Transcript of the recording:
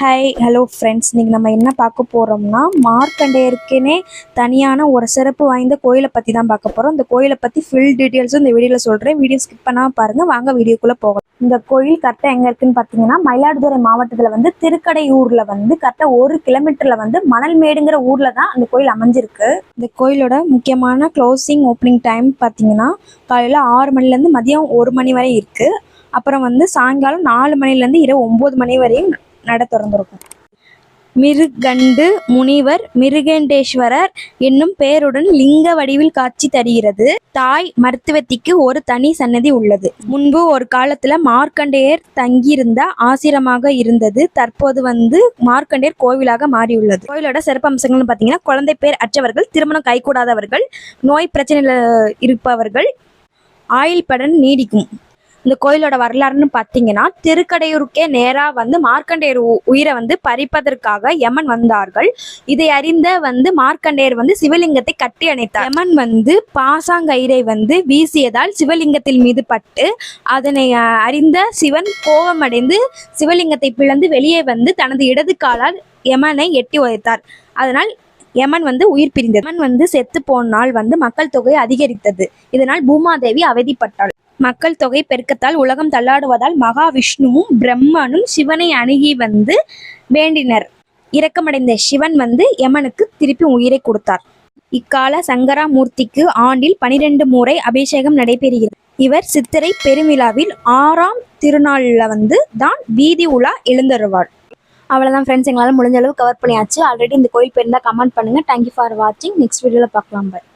Hi hello friends இன்றைக்கி நம்ம என்ன பார்க்க போகிறோம்னா மார்க்கண்டேயருக்குனே தனியான ஒரு சிறப்பு வாய்ந்த கோயிலை பற்றி தான் பார்க்க போகிறோம் இந்த கோயிலை பற்றி ஃபுல் டீட்டெயில்ஸும் இந்த வீடியோவில் சொல்கிறேன் வீடியோ ஸ்கிப் பண்ணாமல் பாருங்கள் வாங்க வீடியோக்குள்ளே போகலாம். இந்த கோயில் கரெக்டாக எங்கே இருக்குன்னு பார்த்தீங்கன்னா மயிலாடுதுறை மாவட்டத்தில் வந்து திருக்கடையூரில் வந்து கரெக்டாக ஒரு கிலோமீட்டரில் வந்து மணல்மேடுங்கிற ஊரில் தான் அந்த கோயில் அமைஞ்சிருக்கு. இந்த கோயிலோட முக்கியமான க்ளோசிங் ஓப்பனிங் டைம் பார்த்தீங்கன்னா காலையில் ஆறு மணிலேருந்து மதியம் ஒரு மணி வரை இருக்குது அப்புறம் வந்து சாயங்காலம் நாலு மணிலேருந்து இரவு ஒம்பது மணி வரையும் நட திறந்திருக்கும். மிருகண்டு முனிவர் மிருகண்டேஸ்வரர் என்னும் பெயருடன் லிங்க வடிவில் காட்சி தருகிறது. தாய் மருத்துவத்திக்கு ஒரு தனி சன்னதி உள்ளது. முன்பு ஒரு காலத்துல மார்க்கண்டேயர் தங்கியிருந்த ஆசிரமாக இருந்தது. தற்போது வந்து மார்க்கண்டேயர் கோவிலாக மாறியுள்ளது. கோவிலோட சிறப்பம்சங்கள்னு பார்த்தீங்கன்னா குழந்தை பேர் அற்றவர்கள் திருமணம் கைகூடாதவர்கள் நோய் பிரச்சனையில் இருப்பவர்கள் ஆயுள் படன் நீடிக்கும். இந்த கோயிலோட வரலாறுன்னு பார்த்தீங்கன்னா திருக்கடையூருக்கே நேராக வந்து மார்க்கண்டேயர் உ- உயிரை வந்து பறிப்பதற்காக யமன் வந்தார்கள். இதை அறிந்த வந்து மார்க்கண்டேயர் வந்து சிவலிங்கத்தை கட்டி அணைத்தார். யமன் வந்து பாசாங்கயிரை வந்து வீசியதால் சிவலிங்கத்தில் மீது பட்டு அதனை அறிந்த சிவன் கோபமடைந்து சிவலிங்கத்தை பிளந்து வெளியே வந்து தனது இடது காலால் யமனை எட்டி உதைத்தார். அதனால் யமன் வந்து உயிர் பிரிந்தது. யமன் வந்து செத்து போனால் வந்து மக்கள் தொகை அதிகரித்தது. இதனால் பூமாதேவி அவதிப்பட்டாள். மக்கள் தொகை பெருக்கத்தால் உலகம் தள்ளாடுவதால் மகாவிஷ்ணுவும் பிரம்மனும் சிவனை அணுகி வந்து வேண்டினர். இரக்கமடைந்த சிவன் வந்து யமனுக்கு திருப்பி உயிரை கொடுத்தார். இக்கால சங்கராமூர்த்திக்கு ஆண்டில் பனிரெண்டு முறை அபிஷேகம் நடைபெறுகிறது. இவர் சித்திரை பெருமிழாவில் ஆறாம் திருநாளில் வந்து தான் வீதி உலா எழுந்தருவார். அவ்வளோதான் ஃப்ரெண்ட்ஸ் எங்களால் முடிஞ்ச அளவு கவர் பண்ணியாச்சு. ஆல்ரெடி இந்த கோயில் பேர் இருந்தால் கமெண்ட் பண்ணுங்கள் தேங்க்யூ ஃபார் வாட்சிங் நெக்ஸ்ட் வீடியோவில் பார்க்கலாம். பாய்